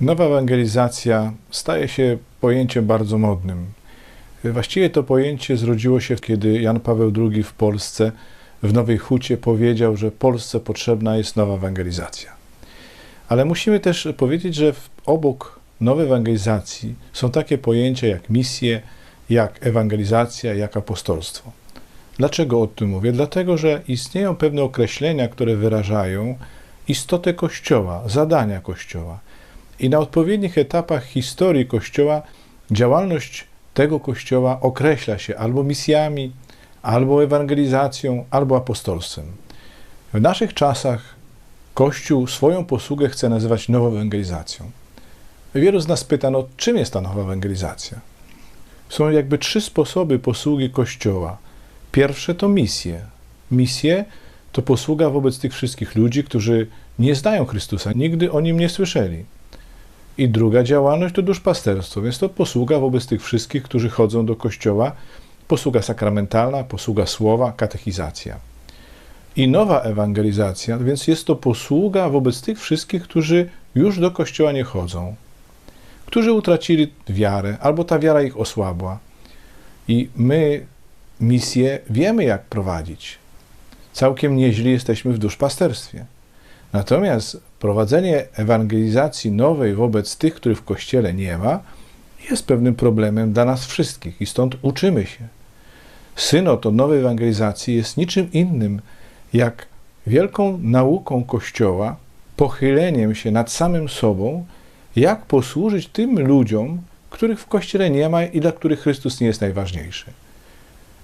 Nowa ewangelizacja staje się pojęciem bardzo modnym. Właściwie to pojęcie zrodziło się, kiedy Jan Paweł II w Polsce, w Nowej Hucie powiedział, że Polsce potrzebna jest nowa ewangelizacja. Ale musimy też powiedzieć, że obok nowej ewangelizacji są takie pojęcia jak misje, jak ewangelizacja, jak apostolstwo. Dlaczego o tym mówię? Dlatego, że istnieją pewne określenia, które wyrażają istotę Kościoła, zadania Kościoła. I na odpowiednich etapach historii Kościoła działalność tego Kościoła określa się albo misjami, albo ewangelizacją, albo apostolstwem. W naszych czasach Kościół swoją posługę chce nazywać nową ewangelizacją. Wielu z nas pyta, no czym jest ta nowa ewangelizacja? Są jakby trzy sposoby posługi Kościoła. Pierwsze to misje. Misje to posługa wobec tych wszystkich ludzi, którzy nie znają Chrystusa, nigdy o nim nie słyszeli. I druga działalność to duszpasterstwo, więc to posługa wobec tych wszystkich, którzy chodzą do kościoła, posługa sakramentalna, posługa słowa, katechizacja. I nowa ewangelizacja, więc jest to posługa wobec tych wszystkich, którzy już do kościoła nie chodzą, którzy utracili wiarę, albo ta wiara ich osłabła. I my misję wiemy, jak prowadzić. Całkiem nieźli jesteśmy w duszpasterstwie. Natomiast prowadzenie ewangelizacji nowej wobec tych, których w kościele nie ma, jest pewnym problemem dla nas wszystkich i stąd uczymy się. Synod o nowej ewangelizacji jest niczym innym jak wielką nauką Kościoła, pochyleniem się nad samym sobą, jak posłużyć tym ludziom, których w Kościele nie ma i dla których Chrystus nie jest najważniejszy.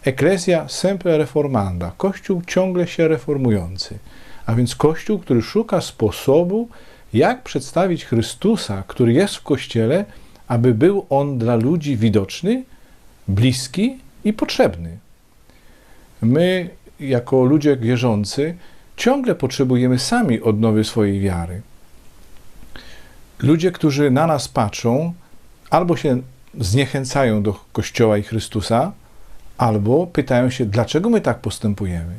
Ecclesia sempre reformanda, Kościół ciągle się reformujący, a więc Kościół, który szuka sposobu, jak przedstawić Chrystusa, który jest w Kościele, aby był on dla ludzi widoczny, bliski i potrzebny. My, jako ludzie wierzący, ciągle potrzebujemy sami odnowy swojej wiary. Ludzie, którzy na nas patrzą, albo się zniechęcają do Kościoła i Chrystusa, albo pytają się, dlaczego my tak postępujemy.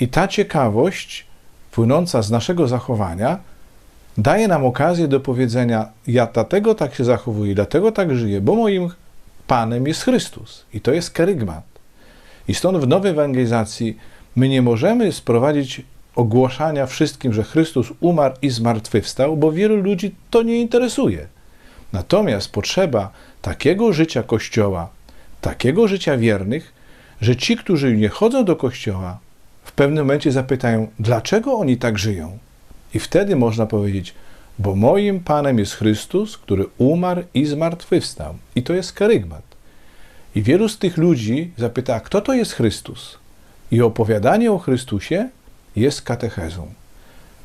I ta ciekawość płynąca z naszego zachowania daje nam okazję do powiedzenia: Ja dlatego tak się zachowuję, dlatego tak żyję, bo moim Panem jest Chrystus. I to jest kerygmat. I stąd w nowej ewangelizacji my nie możemy sprowadzić ogłaszania wszystkim, że Chrystus umarł i zmartwychwstał, bo wielu ludzi to nie interesuje. Natomiast potrzeba takiego życia Kościoła, takiego życia wiernych, że ci, którzy nie chodzą do Kościoła, w pewnym momencie zapytają, dlaczego oni tak żyją. I wtedy można powiedzieć, bo moim Panem jest Chrystus, który umarł i zmartwychwstał. I to jest kerygmat. I wielu z tych ludzi zapyta, kto to jest Chrystus? I opowiadanie o Chrystusie jest katechezą.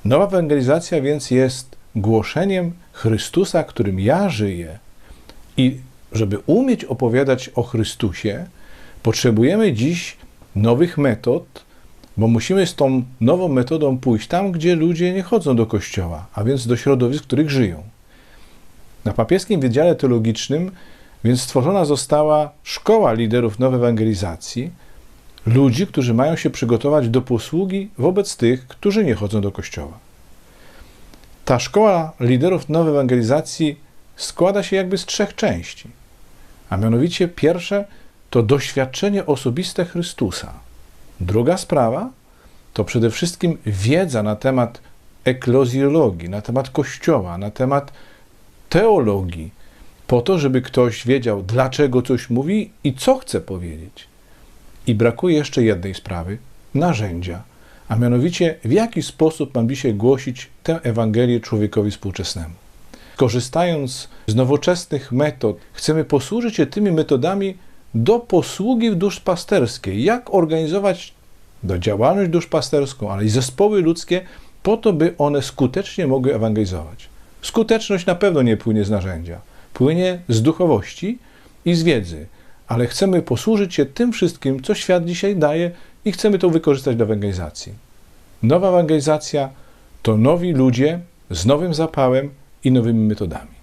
Nowa ewangelizacja więc jest głoszeniem Chrystusa, którym ja żyję. I żeby umieć opowiadać o Chrystusie, potrzebujemy dziś nowych metod, bo musimy z tą nową metodą pójść tam, gdzie ludzie nie chodzą do kościoła, a więc do środowisk, w których żyją. Na papieskim Wydziale Teologicznym więc stworzona została szkoła liderów nowej ewangelizacji, ludzi, którzy mają się przygotować do posługi wobec tych, którzy nie chodzą do kościoła. Ta szkoła liderów nowej ewangelizacji składa się jakby z trzech części. A mianowicie pierwsze to doświadczenie osobiste Chrystusa. Druga sprawa to przede wszystkim wiedza na temat eklozjologii, na temat Kościoła, na temat teologii, po to, żeby ktoś wiedział, dlaczego coś mówi i co chce powiedzieć. I brakuje jeszcze jednej sprawy narzędzia, a mianowicie w jaki sposób mam dzisiaj głosić tę Ewangelię człowiekowi współczesnemu. Korzystając z nowoczesnych metod, chcemy posłużyć się tymi metodami do posługi w duszpasterskiej. Jak organizować do działalność duszpasterską, ale i zespoły ludzkie, po to, by one skutecznie mogły ewangelizować. Skuteczność na pewno nie płynie z narzędzia, płynie z duchowości i z wiedzy, ale chcemy posłużyć się tym wszystkim, co świat dzisiaj daje i chcemy to wykorzystać do ewangelizacji. Nowa ewangelizacja to nowi ludzie z nowym zapałem i nowymi metodami.